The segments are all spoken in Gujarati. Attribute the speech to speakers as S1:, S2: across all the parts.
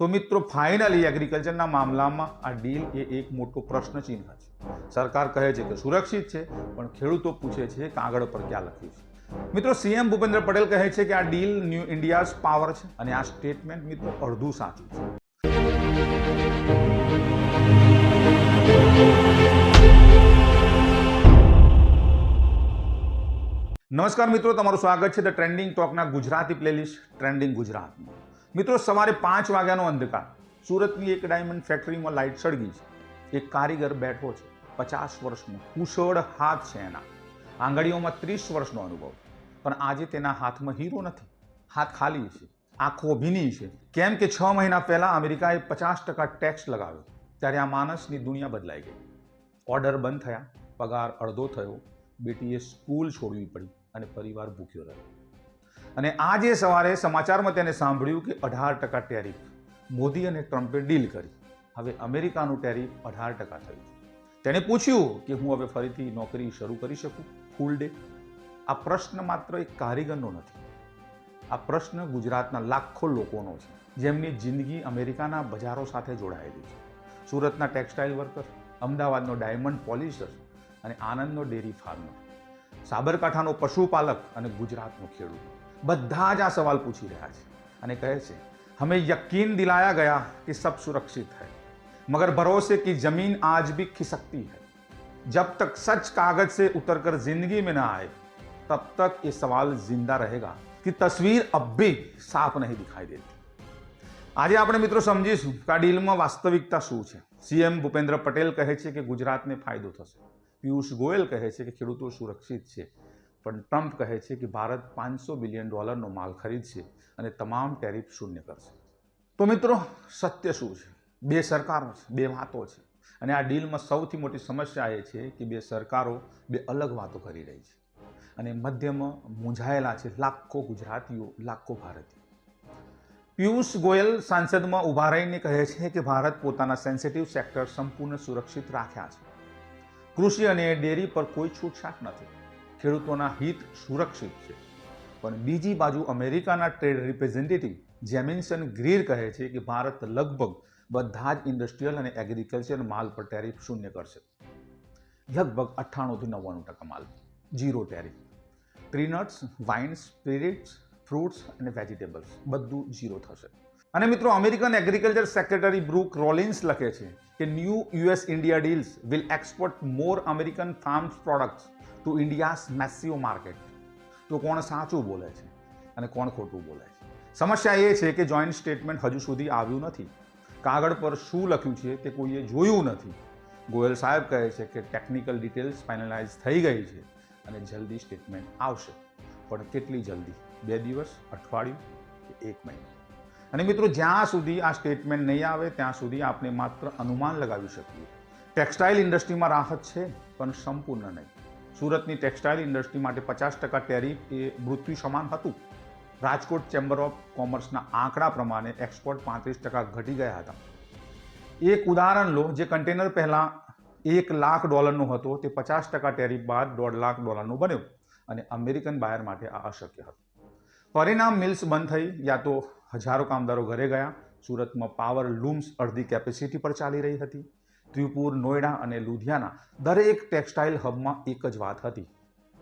S1: તો મિત્રો ફાઇનલી એગ્રીકલ્ચરના મામલામાં આ ડીલ એ એક મોટો પ્રશ્ન ચિહ્ન છે. સરકાર કહે છે કે સુરક્ષિત છે, પણ ખેડૂતો પૂછે છે કાગળ પર ક્યાં લખ્યું છે. મિત્રો સીએમ ભૂપેન્દ્ર પટેલ કહે છે કે આ ડીલ ન્યૂ ઇન્ડિયાઝ પાવર છે અને આ સ્ટેટમેન્ટ મિત્રો અડધું સાચું છે. નમસ્કાર મિત્રો, તમારું સ્વાગત છે ધ ટ્રેન્ડિંગ ટોકના ગુજરાતી પ્લેલિસ્ટ ટ્રેન્ડિંગ ગુજરાતમાં. મિત્રો, સવારે પાંચ વાગ્યાનો અંધકાર. સુરતની એક ડાયમંડ ફેક્ટરીમાં લાઇટ સળગી છે. એક કારીગર બેઠો છે. પચાસ વર્ષનો કુશળ હાથ છે એના. આંગળીઓમાં ત્રીસ વર્ષનો અનુભવ. પણ આજે તેના હાથમાં હીરો નથી. હાથ ખાલી છે. આંખો ભીની છે. કેમ કે છ મહિના પહેલાં અમેરિકાએ પચાસ ટકા ટેક્સ લગાવ્યો. ત્યારે આ માણસની દુનિયા બદલાઈ ગઈ. ઓર્ડર બંધ થયા. પગાર અડધો થયો. બેટીએ સ્કૂલ છોડવી પડી અને પરિવાર ભૂખ્યો રહ્યો. અને આજે સવારે સમાચારમાં તેને સાંભળ્યું કે અઢાર ટકા ટેરિફ. મોદી અને ટ્રમ્પે ડીલ કરી. હવે અમેરિકાનું ટેરિફ અઢાર ટકા થયું તેણે પૂછ્યું કે હું હવે ફરીથી નોકરી શરૂ કરી શકું? ફૂલ ડે આ પ્રશ્ન માત્ર એક કારીગરનો નથી. આ પ્રશ્ન ગુજરાતના લાખો લોકોનો છે, જેમની જિંદગી અમેરિકાના બજારો સાથે જોડાયેલી છે. સુરતના ટેક્સટાઇલ વર્કર, અમદાવાદનો ડાયમંડ પોલિશર અને આનંદનો ડેરી ફાર્મર. સાબરકાંઠાનો પશુપાલક અને ગુજરાતનો ખેડૂત. બધા જ આ સવાલ પૂછી રહ્યા છે અને કહે છે हमें यकीन दिलाया गया कि सब सुरक्षित है मगर भरोसे की ज़मीन आज भी खिसकती है जब तक सच कागज़ से उतरकर ज़िंदगी में ना आए तब तक ये सवाल ज़िंदा रहेगा कि તસવીર अब भी સાફ નહીં દેખાઈ દેતી આજે આપણે મિત્રો સમજીશું કે આ ડીલમાં વાસ્તવિકતા શું છે સીએમ ભૂપેન્દ્ર પટેલ કહે છે કે ગુજરાતને ફાયદો થશે પિયુષ ગોયલ કહે છે કે ખેડૂતો સુરક્ષિત છે પણ ટ્રમ્પ કહે છે કે ભારત પાંચસો બિલિયન ડોલરનો માલ ખરીદશે અને તમામ ટેરિફ શૂન્ય કરશે. તો મિત્રો, સત્ય શું છે? બે સરકારો છે, બે વાતો છે. અને આ ડીલમાં સૌથી મોટી સમસ્યા એ છે કે બે સરકારો બે અલગ વાતો કરી રહી છે. અને મધ્યમાં મૂંઝાયેલા છે લાખો ગુજરાતીઓ, લાખો ભારતીયો. પિયુષ ગોયલ સાંસદમાં ઊભા રહીને કહે છે કે ભારત પોતાના સેન્સિટિવ સેક્ટર સંપૂર્ણ સુરક્ષિત રાખ્યા છે. કૃષિ અને ડેરી પર કોઈ છૂટછાટ નથી. ખેડૂતોના હિત સુરક્ષિત છે. પણ બીજી બાજુ અમેરિકાના ટ્રેડ રિપ્રેઝેન્ટેટિવ જેમિન્સન ગ્રીર કહે છે કે ભારત લગભગ બધા જ ઇન્ડસ્ટ્રીયલ અને એગ્રીકલ્ચર માલ પર ટેરિફ શૂન્ય કરશે. લગભગ અઠ્ઠાણુંથી નવ્વાણું ટકા માલ. Zero tariff. Tree nuts, wines, spirits, fruits અને વેજીટેબલ્સ બધું ઝીરો થશે. અને મિત્રો American agriculture secretary Brooke Rollins લખે છે કે new US India deals will export more American farms products to India's massive market. તો કોણ સાચું બોલે છે અને કોણ ખોટું બોલે છે? સમસ્યા એ છે કે જોઈન્ટ સ્ટેટમેન્ટ હજુ સુધી આવ્યું નથી. કાગળ પર શું લખ્યું છે તે કોઈએ જોયું નથી. ગોયલ સાહેબ કહે છે કે ટેકનિકલ ડિટેલ્સ ફાઇનલાઇઝ થઈ ગઈ છે અને જલ્દી સ્ટેટમેન્ટ આવશે. પણ કેટલી જલ્દી? બે દિવસ, અઠવાડિયું કે એક મહિનો? અને મિત્રો, જ્યાં સુધી આ સ્ટેટમેન્ટ નહીં આવે, ત્યાં સુધી આપણે માત્ર અનુમાન લગાવી શકીએ. ટેક્સટાઇલ ઇન્ડસ્ટ્રીમાં રાહત છે, પણ સંપૂર્ણ નહીં. સુરતની ટેક્સટાઇલ ઇન્ડસ્ટ્રી માટે પચાસ ટકા ટેરિફ એ મૃત્યુ સમાન હતું. રાજકોટ ચેમ્બર ઓફ કોમર્સના આંકડા પ્રમાણે એક્સપોર્ટ પાંત્રીસ ટકા ઘટી ગયા હતા. એક ઉદાહરણ લો, જે કન્ટેનર પહેલાં એક લાખ ડોલરનો હતો, તે પચાસ ટકા ટેરિફ બાદ દોઢ લાખ ડોલરનો બન્યો અને અમેરિકન બાયર માટે આ અશક્ય હતું. પરિણામ મિલ્સ બંધ થઈ, યા તો હજારો કામદારો ઘરે ગયા, સુરતમાં પાવર લૂમ્સ અડધી કેપેસિટી પર ચાલી રહી હતી. ત્રિપુર નોઈડા અને લુધિયાના દરેક ટેક્સટાઇલ હબમાં એક જ વાત હતી.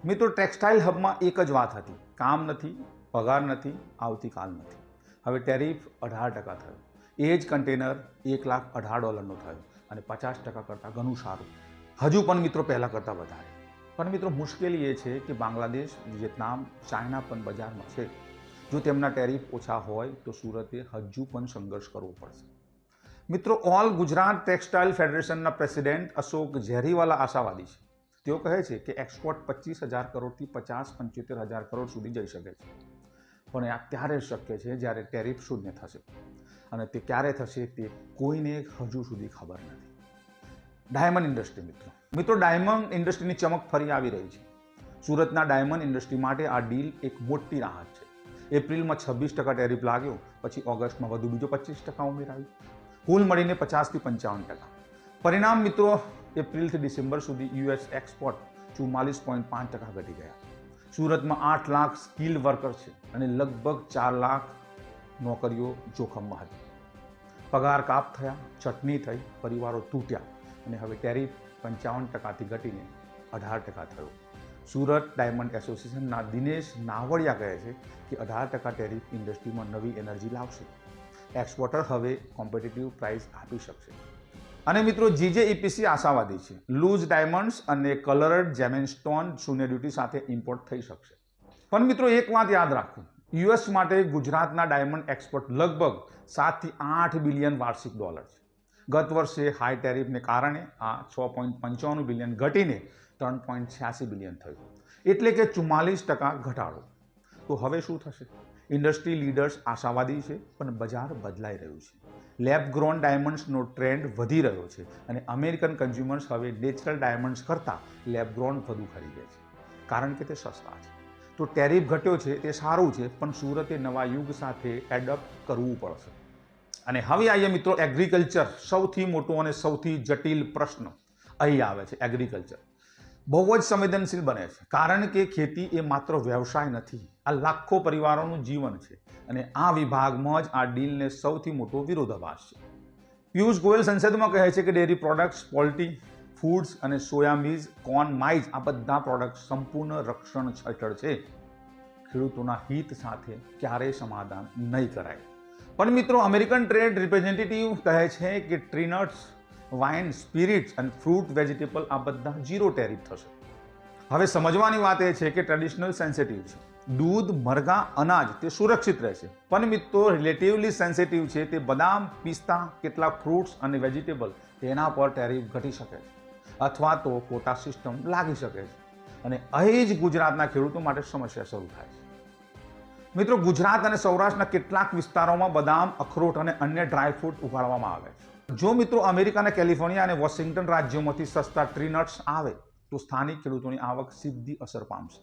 S1: મિત્રો, ટેક્સટાઇલ હબમાં એક જ વાત હતી. કામ નથી, પગાર નથી, આવતીકાલ નથી. હવે ટેરિફ અઢાર ટકા થયો. એ જ કન્ટેનર એક લાખ અઢાર ડોલરનો થયો અને પચાસ ટકા કરતાં ઘણું સારું. હજુ પણ મિત્રો પહેલાં કરતાં વધારે. પણ મિત્રો, મુશ્કેલી એ છે કે બાંગ્લાદેશ, વિયેતનામ, ચાઇના પણ બજારમાં છે. જો તેમના ટેરિફ ઓછા હોય તો સુરતે હજુ પણ સંઘર્ષ કરવો પડશે. મિત્રો ઓલ ગુજરાત ટેક્સટાઇલ ફેડરેશનના પ્રેસિડેન્ટ અશોક ઝેરીવાલા આશાવાદી છે. તેઓ કહે છે કે એક્સપોર્ટ પચીસ હજાર કરોડથી પચાસ, પંચોતેર હજાર કરોડ સુધી જઈ શકે છે. પણ આ ત્યારે શક્ય છે જ્યારે ટેરિફ શૂન્ય થશે. અને તે ક્યારે થશે તે કોઈને હજુ સુધી ખબર નથી. ડાયમંડ ઇન્ડસ્ટ્રી મિત્રો. મિત્રો, ડાયમંડ ઇન્ડસ્ટ્રીની ચમક ફરી આવી રહી છે. સુરતના ડાયમંડ ઇન્ડસ્ટ્રી માટે આ ડીલ એક મોટી રાહત છે. એપ્રિલમાં છવ્વીસ ટકા ટેરિફ લાગ્યો, પછી ઓગસ્ટમાં વધુ બીજો પચીસ ટકા ઉમેરાયું. કુલ મળીને પચાસથી પંચાવન ટકા. પરિણામ મિત્રો, એપ્રિલથી ડિસેમ્બર સુધી યુએસ એક્સપોર્ટ ચુમ્માલીસ પોઈન્ટ પાંચ ટકા ઘટી ગયા. સુરતમાં આઠ લાખ સ્કિલ વર્કર છે અને લગભગ ચાર લાખ નોકરીઓ જોખમમાં હતી. પગાર કાપ થયા, ચટણી થઈ, પરિવારો તૂટ્યા અને હવે ટેરિફ પંચાવન ટકાથી ઘટીને અઢાર ટકા થયો. સુરત ડાયમંડ એસોસિએશનના દિનેશ નાવડિયા કહે છે કે અઢાર ટકા ટેરિફ ઇન્ડસ્ટ્રીમાં નવી એનર્જી લાવશે. એક્સપોર્ટર હવે કોમ્પિટિટિવ પ્રાઇસ આપી શકશે. અને મિત્રો જીજે ઇપીસી આશાવાદી છે. લૂઝ ડાયમંડ્સ અને કલર્ડ જેમેનસ્ટોન શૂન્ય ડ્યુટી સાથે ઇમ્પોર્ટ થઈ શકશે. પણ મિત્રો, એક વાત યાદ રાખો. યુએસ માટે ગુજરાતના ડાયમંડ એક્સપોર્ટ લગભગ સાતથી આઠ બિલિયન વાર્ષિક ડોલર છે. ગત વર્ષે હાઈ ટેરિફને કારણે આ છ પોઈન્ટ પંચાણું બિલિયન ઘટીને ત્રણ પોઈન્ટ છ્યાસી બિલિયન થયું. એટલે કે ચુમ્માલીસ ટકા ઘટાડો. તો હવે શું થશે? ઇન્ડસ્ટ્રી લીડર્સ આશાવાદી છે, પણ બજાર બદલાઈ રહ્યું છે. લેબ ગ્રોન ડાયમંડ્સનો ટ્રેન્ડ વધી રહ્યો છે અને અમેરિકન કન્ઝ્યુમર્સ હવે નેચરલ ડાયમંડ્સ કરતાં લેબ ગ્રોન વધુ ખરીદે છે. કારણ કે તે સસ્તા છે. તો ટેરિફ ઘટ્યો છે, તે સારું છે, પણ સુરતે નવા યુગ સાથે એડપ્ટ કરવું પડશે. અને હવે આવીએ મિત્રો એગ્રીકલ્ચર સૌથી મોટો અને સૌથી જટિલ પ્રશ્ન. અહીં આવે છે એગ્રીકલ્ચર બહુ જ સંવેદનશીલ બને છે. કારણ કે ખેતી એ માત્ર વ્યવસાય નથી, આ લાખો પરિવારોનું જીવન છે અને આ વિભાગમાં જ આ ડીલને સૌથી મોટો વિરોધાભાસ છે. પિયુષ ગોયલ સંસદમાં કહે છે કે ડેરી પ્રોડક્ટ્સ પોલ્ટ્રી ફૂડ્સ અને સોયામીઝ કોર્ન માઇઝ આ બધા પ્રોડક્ટ સંપૂર્ણ રક્ષણ હેઠળ છે. ખેડૂતોના હિત સાથે ક્યારેય સમાધાન નહીં કરાય. પણ મિત્રો, અમેરિકન ટ્રેડ રિપ્રેઝેન્ટેટિવ કહે છે કે ટ્રીનટ્સ વાઇન, સ્પિરિટ્સ અને ફ્રૂટ, વેજીટેબલ આ બધા ઝીરો ટેરિફ થશે. હવે સમજવાની વાત એ છે કે ટ્રેડિશનલ સેન્સિટિવ છે. દૂધ, મરઘા, અનાજ તે સુરક્ષિત રહેશે. પણ મિત્રો રિલેટિવલી સેન્સિટિવ છે તે બદામ, પિસ્તા, કેટલાક ફ્રૂટ્સ અને વેજીટેબલ તેના પર ટેરિફ ઘટી શકે છે. અથવા તો કોટા સિસ્ટમ લાગી શકે છે. અને અહીં જ ગુજરાતના ખેડૂતો માટે સમસ્યા શરૂ થાય છે. મિત્રો, ગુજરાત અને સૌરાષ્ટ્રના કેટલાક વિસ્તારોમાં બદામ, અખરોટ અને અન્ય ડ્રાય ફ્રૂટ ઉગાડવામાં આવે છે. જો મિત્રો અમેરિકાના કેલિફોર્નિયા અને વોશિંગ્ટન રાજ્યોમાંથી સસ્તા ટ્રીનટ્સ આવે, તો સ્થાનિક ખેડૂતોની આવક સીધી અસર પામશે.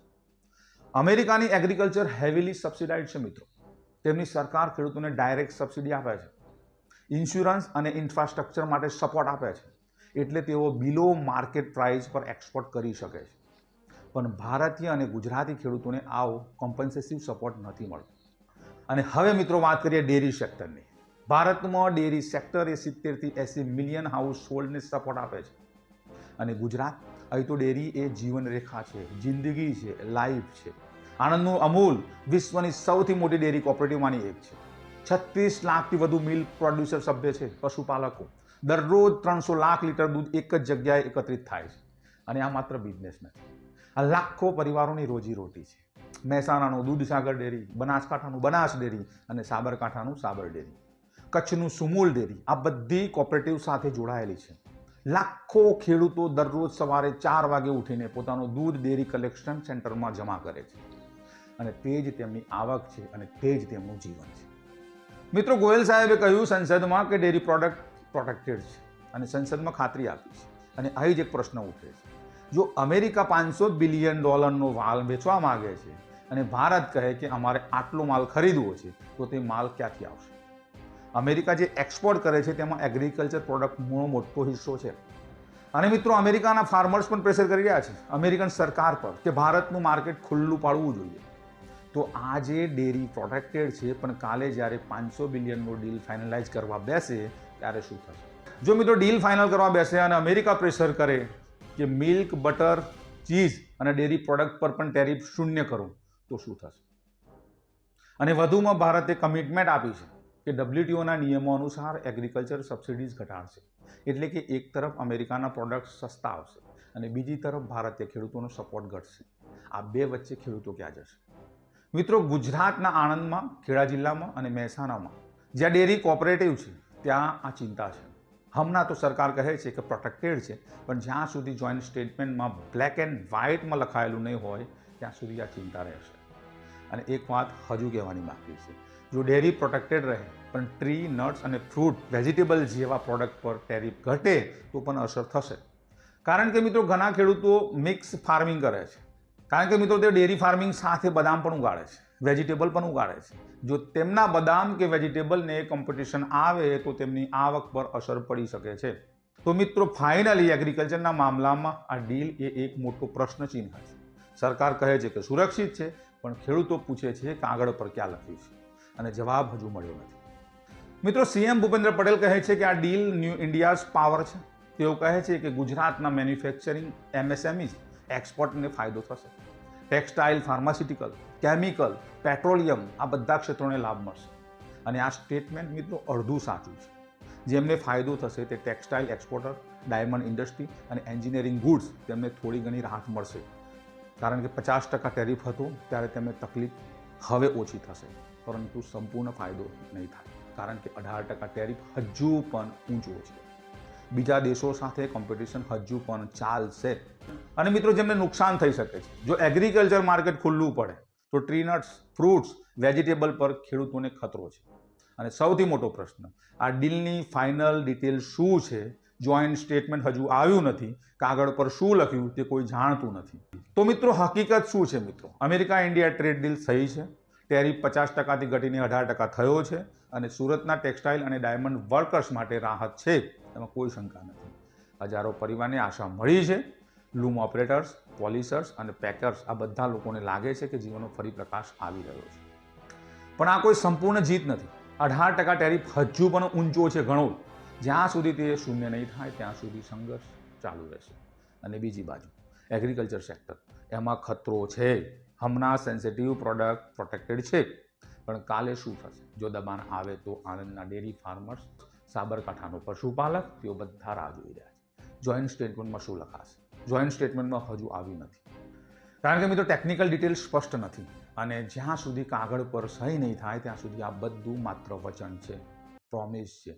S1: અમેરિકાની એગ્રીકલ્ચર હેવીલી સબસિડાઇડ છે મિત્રો. તેમની સરકાર ખેડૂતોને ડાયરેક્ટ સબસિડી આપે છે. ઇન્સ્યોરન્સ અને ઇન્ફ્રાસ્ટ્રક્ચર માટે સપોર્ટ આપે છે. એટલે તેઓ બિલો માર્કેટ પ્રાઇસ પર એક્સપોર્ટ કરી શકે છે. પણ ભારતીય અને ગુજરાતી ખેડૂતોને આવો કોમ્પન્સેસિવ સપોર્ટ નથી મળતો. અને હવે મિત્રો વાત કરીએ ડેરી સેક્ટરની ભારતમાં ડેરી સેક્ટર એ સિત્તેરથી એંસી મિલિયન હાઉસ હોલ્ડને સપોર્ટ આપે છે. અને ગુજરાત, અહીં તો ડેરી એ જીવનરેખા છે, જિંદગી છે લાઈફ છે. આણંદનું અમૂલ વિશ્વની સૌથી મોટી ડેરી કોઓપરેટિવમાંની એક છે. છત્રીસ લાખથી વધુ મિલ્ક પ્રોડ્યુસર સભ્ય છે પશુપાલકો. દરરોજ ત્રણસો લાખ લીટર દૂધ એક જ જગ્યાએ એકત્રિત થાય છે. અને આ માત્ર બિઝનેસ નથી. આ લાખો પરિવારોની રોજીરોટી છે. મહેસાણાનું દૂધસાગર ડેરી, બનાસકાંઠાનું બનાસ ડેરી અને સાબરકાંઠાનું સાબર ડેરી. કચ્છનું સુમૂલ ડેરી આ બધી કોઓપરેટિવ સાથે જોડાયેલી છે. લાખો ખેડૂતો દરરોજ સવારે ચાર વાગે ઉઠીને પોતાનું દૂધ ડેરી કલેક્શન સેન્ટરમાં જમા કરે છે. અને તે જ તેમની આવક છે અને તે જ તેમનું જીવન છે. મિત્રો, ગોયલ સાહેબે કહ્યું સંસદમાં કે ડેરી પ્રોડક્ટ પ્રોટેક્ટેડ છે અને સંસદમાં ખાતરી આપી છે. અને અહીં જ એક પ્રશ્ન ઉઠે છે. જો અમેરિકા પાંચસો બિલિયન ડોલરનો માલ વેચવા માગે છે અને ભારત કહે કે અમારે આટલો માલ ખરીદવો છે, તો તે માલ ક્યાંથી આવશે? અમેરિકા જે એક્સપોર્ટ કરે છે તેમાં એગ્રીકલ્ચર પ્રોડક્ટનો મોટો હિસ્સો છે. અને મિત્રો અમેરિકાના ફાર્મર્સ પણ પ્રેશર કરી રહ્યા છે. અમેરિકન સરકાર પર કે ભારતનું માર્કેટ ખુલ્લું પાડવું જોઈએ. તો આજે ડેરી પ્રોટેક્ટેડ છે, પણ કાલે જ્યારે પાંચસો બિલિયનનો ડીલ ફાઇનલાઇઝ કરવા બેસે, ત્યારે શું થશે? જો મિત્રો ડીલ ફાઇનલ કરવા બેસે અને અમેરિકા પ્રેશર કરે કે મિલ્ક બટર ચીઝ અને ડેરી પ્રોડક્ટ પર પણ ટેરિફ શૂન્ય કરો, તો શું થશે? અને વધુમાં ભારતે કમિટમેન્ટ આપી છે. કે ડબ્લ્યુટીઓના નિયમો અનુસાર એગ્રીકલ્ચર સબસિડીઝ ઘટાડશે. એટલે કે એક તરફ અમેરિકાના પ્રોડક્ટ સસ્તા આવશે અને બીજી તરફ ભારતીય ખેડૂતોનો સપોર્ટ ઘટશે. આ બે વચ્ચે ખેડૂતો ક્યાં જશે? મિત્રો, ગુજરાતના આણંદમાં, ખેડા જિલ્લામાં અને મહેસાણામાં જ્યાં ડેરી કોઓપરેટિવ છે, ત્યાં આ ચિંતા છે. હમણાં તો સરકાર કહે છે કે પ્રોટેક્ટેડ છે, પણ જ્યાં સુધી જોઈન્ટ સ્ટેટમેન્ટમાં બ્લેક એન્ડ વ્હાઇટમાં લખાયેલું નહીં હોય, ત્યાં સુધી આ ચિંતા રહેશે. અને એક વાત હજુ કહેવાની બાકી છે. જો ડેરી પ્રોટેક્ટેડ રહે, પણ ટ્રી, નટ્સ અને ફ્રૂટ વેજીટેબલ જેવા પ્રોડક્ટ પર ટેરિફ ઘટે, તો પણ અસર થશે. કારણ કે મિત્રો ઘણા ખેડૂતો મિક્સ ફાર્મિંગ કરે છે. કારણ કે મિત્રો તે ડેરી ફાર્મિંગ સાથે બદામ પણ ઉગાડે છે, વેજીટેબલ પણ ઉગાડે છે. જો તેમના બદામ કે વેજીટેબલને કોમ્પિટિશન આવે, તો તેમની આવક પર અસર પડી શકે છે. તો મિત્રો ફાઇનલી એગ્રીકલ્ચરના મામલામાં આ ડીલ એ એક મોટો પ્રશ્નચિહ્ન છે સરકાર કહે છે કે સુરક્ષિત છે, પણ ખેડૂતો પૂછે છે કે આગળ પર ક્યાં લખ્યું છે? અને જવાબ હજુ મળ્યો નથી. મિત્રો સીએમ ભૂપેન્દ્ર પટેલ કહે છે કે આ ડીલ ન્યૂ ઇન્ડિયાઝ પાવર છે. તેઓ કહે છે કે ગુજરાતના મેન્યુફેક્ચરિંગ એમએસએમઈ એક્સપોર્ટને ફાયદો થશે. ટેક્સટાઇલ, ફાર્માસ્યુટિકલ, કેમિકલ, પેટ્રોલિયમ આ બધા ક્ષેત્રોને લાભ મળશે. અને આ સ્ટેટમેન્ટ મિત્રો અડધું સાચું છે. જેમને ફાયદો થશે તે ટેક્સટાઇલ એક્સપોર્ટર, ડાયમંડ ઇન્ડસ્ટ્રી અને એન્જિનિયરિંગ ગુડ્સ તેમને થોડી ઘણી રાહત મળશે. કારણ કે પચાસ ટકા ટેરિફ હતું, ત્યારે તેમને તકલીફ હવે ઓછી થશે. પરંતુ સંપૂર્ણ ફાયદો નહીં થાય, કારણ કે અઢાર ટકા ટેરિફ હજુ પણ ઊંચો છે. બીજા દેશો સાથે કોમ્પિટિશન હજુ પણ ચાલશે. અને મિત્રો, જેમને નુકસાન થઈ શકે છે, જો એગ્રીકલ્ચર માર્કેટ ખુલ્લું પડે, તો ટ્રીનટ્સ ફ્રૂટ્સ વેજીટેબલ પર ખેડૂતોને ખતરો છે. અને સૌથી મોટો પ્રશ્ન, આ ડીલની ફાઇનલ ડિટેલ શું છે? જોઈન્ટ સ્ટેટમેન્ટ હજુ આવ્યું નથી, કાગળ પર શું લખ્યું તે કોઈ જાણતું નથી. તો મિત્રો, હકીકત શું છે મિત્રો? અમેરિકા ઇન્ડિયા ટ્રેડ ડીલ થઈ છે? ટેરિફ પચાસ ટકાથી ઘટીને અઢાર ટકા થયો છે અને સુરતના ટેક્સટાઇલ અને ડાયમંડ વર્કર્સ માટે રાહત છે. એમાં કોઈ શંકા નથી. હજારો પરિવારને આશા મળી છે. લૂમ ઓપરેટર્સ, પોલિસર્સ અને પેકર્સ આ બધા લોકોને લાગે છે કે જીવનનો ફરી પ્રકાશ આવી રહ્યો છે. પણ આ કોઈ સંપૂર્ણ જીત નથી. અઢાર ટકા ટેરિફ હજુ પણ ઊંચો છે ઘણો જ્યાં સુધી તે શૂન્ય નહીં થાય, ત્યાં સુધી સંઘર્ષ ચાલુ રહેશે. અને બીજી બાજુ, એગ્રીકલ્ચર સેક્ટર, એમાં ખતરો છે. હમણાં સેન્સિટિવ પ્રોડક્ટ પ્રોટેક્ટેડ છે. પણ કાલે શું થશે? જો દબાણ આવે તો આણંદના ડેરી ફાર્મર્સ સાબરકાંઠાનો પશુપાલક, તેઓ બધા રાહ જોઈ રહ્યા છે. જોઈન્ટ સ્ટેટમેન્ટમાં શું લખાશે? જોઈન્ટ સ્ટેટમેન્ટમાં હજુ આવ્યું નથી. કારણ કે મિત્રો ટેકનિકલ ડિટેલ સ્પષ્ટ નથી. અને જ્યાં સુધી કાગળ પર સહી નહીં થાય, ત્યાં સુધી આ બધું માત્ર વચન છે. પ્રોમિસ છે.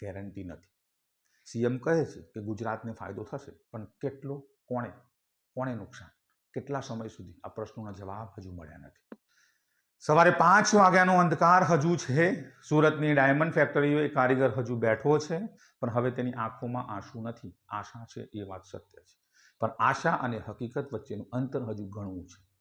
S1: ગેરંટી નથી. સીએમ કહે છે કે ગુજરાતને ફાયદો થશે, પણ કેટલો? કોણે? કોણે નુકસાન? કેટલા સમય સુધી? આ પ્રશ્નોના જવાબ હજુ મળ્યા નથી. સવારે પાંચ વાગ્યાનો અંધકાર હજુ છે. સુરતની ડાયમંડ ફેક્ટરીઓ કારીગર હજુ બેઠો છે, પણ હવે તેની આંખોમાં આંસુ નથી. આશા છે એ વાત સત્ય છે. પણ આશા અને હકીકત વચ્ચેનું અંતર હજુ ઘણું છે.